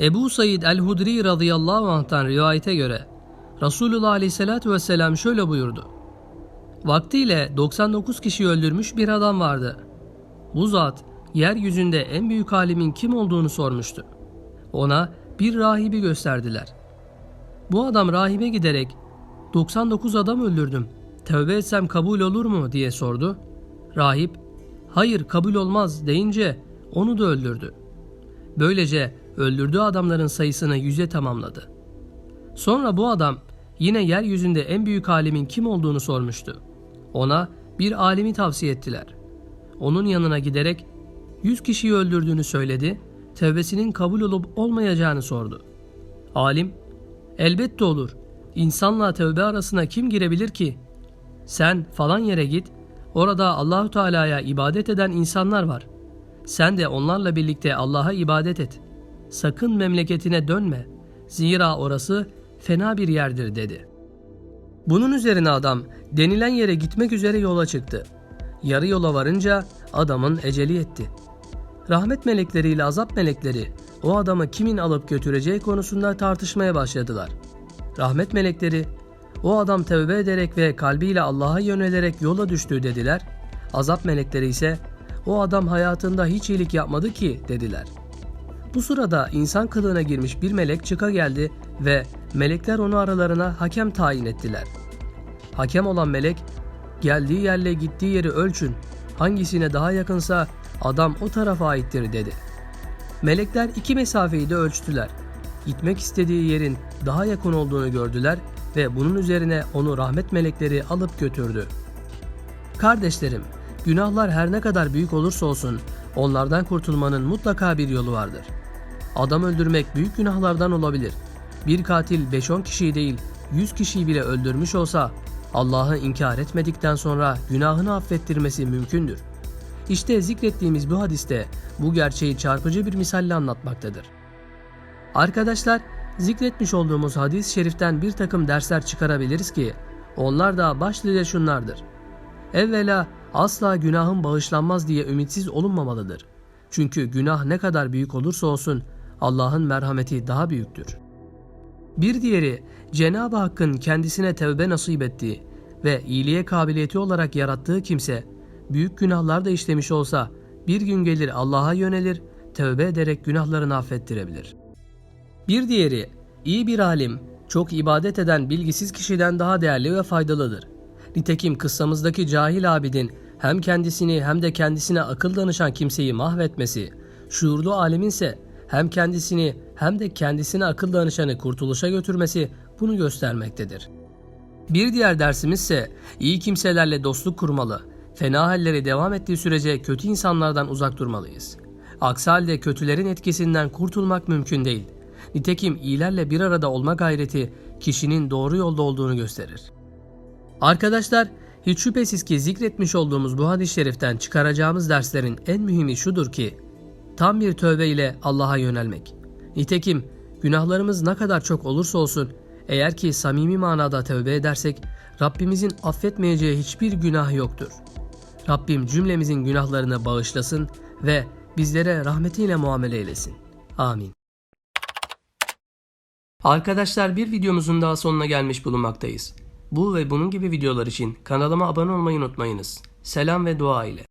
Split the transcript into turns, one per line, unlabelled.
Ebu Said el-Hudri radıyallahu anh'tan rivayete göre Resulullah aleyhissalatü vesselam şöyle buyurdu. Vaktiyle 99 kişi öldürmüş bir adam vardı. Bu zat yeryüzünde en büyük alimin kim olduğunu sormuştu. Ona bir rahibi gösterdiler. Bu adam rahibe giderek 99 adam öldürdüm. Tövbe etsem kabul olur mu diye sordu. Rahip hayır kabul olmaz deyince onu da öldürdü. Böylece öldürdüğü adamların sayısını yüze tamamladı. Sonra bu adam yine yeryüzünde en büyük alimin kim olduğunu sormuştu. Ona bir alimi tavsiye ettiler. Onun yanına giderek 100 kişiyi öldürdüğünü söyledi, tevbesinin kabul olup olmayacağını sordu. Alim, elbette olur. İnsanla tövbe arasına kim girebilir ki? Sen falan yere git, orada Allahu Teala'ya ibadet eden insanlar var. Sen de onlarla birlikte Allah'a ibadet et. Sakın memleketine dönme. Zira orası fena bir yerdir dedi. Bunun üzerine adam denilen yere gitmek üzere yola çıktı. Yarı yola varınca adamın eceli yetti. Rahmet melekleriyle azap melekleri o adamı kimin alıp götüreceği konusunda tartışmaya başladılar. Rahmet melekleri o adam tövbe ederek ve kalbiyle Allah'a yönelerek yola düştü dediler. Azap melekleri ise o adam hayatında hiç iyilik yapmadı ki dediler. Bu sırada insan kılığına girmiş bir melek çıka geldi ve melekler onu aralarına hakem tayin ettiler. Hakem olan melek geldiği yerle gittiği yeri ölçün. Hangisine daha yakınsa adam o tarafa aittir dedi. Melekler iki mesafeyi de ölçtüler. Gitmek istediği yerin daha yakın olduğunu gördüler ve bunun üzerine onu rahmet melekleri alıp götürdü. Kardeşlerim, günahlar her ne kadar büyük olursa olsun onlardan kurtulmanın mutlaka bir yolu vardır. Adam öldürmek büyük günahlardan olabilir. Bir katil 5-10 kişiyi değil 100 kişiyi bile öldürmüş olsa Allah'ı inkar etmedikten sonra günahını affettirmesi mümkündür. İşte zikrettiğimiz bu hadiste bu gerçeği çarpıcı bir misalle anlatmaktadır. Arkadaşlar, zikretmiş olduğumuz hadis-i şeriften bir takım dersler çıkarabiliriz ki onlar da başlıca şunlardır. Evvela asla günahın bağışlanmaz diye ümitsiz olunmamalıdır. Çünkü günah ne kadar büyük olursa olsun Allah'ın merhameti daha büyüktür. Bir diğeri Cenab-ı Hakk'ın kendisine tevbe nasip ettiği ve iyiliğe kabiliyeti olarak yarattığı kimse büyük günahlar da işlemiş olsa bir gün gelir Allah'a yönelir, tövbe ederek günahlarını affettirebilir. Bir diğeri iyi bir alim çok ibadet eden bilgisiz kişiden daha değerli ve faydalıdır. Nitekim kıssamızdaki cahil abidin hem kendisini hem de kendisine akıl danışan kimseyi mahvetmesi, şuurlu aliminse hem kendisini hem de kendisine akıl danışanı kurtuluşa götürmesi bunu göstermektedir. Bir diğer dersimiz ise iyi kimselerle dostluk kurmalı, fena halleri devam ettiği sürece kötü insanlardan uzak durmalıyız. Aksi halde kötülerin etkisinden kurtulmak mümkün değil. Nitekim iyilerle bir arada olma gayreti kişinin doğru yolda olduğunu gösterir. Arkadaşlar, hiç şüphesiz ki zikretmiş olduğumuz bu hadis-i şeriften çıkaracağımız derslerin en mühimi şudur ki, tam bir tövbe ile Allah'a yönelmek. Nitekim günahlarımız ne kadar çok olursa olsun, eğer ki samimi manada tövbe edersek, Rabbimizin affetmeyeceği hiçbir günah yoktur. Rabbim cümlemizin günahlarını bağışlasın ve bizlere rahmetiyle muamele eylesin. Amin. Arkadaşlar bir videomuzun daha sonuna gelmiş bulunmaktayız. Bu ve bunun gibi videolar için kanalıma abone olmayı unutmayınız. Selam ve dua ile.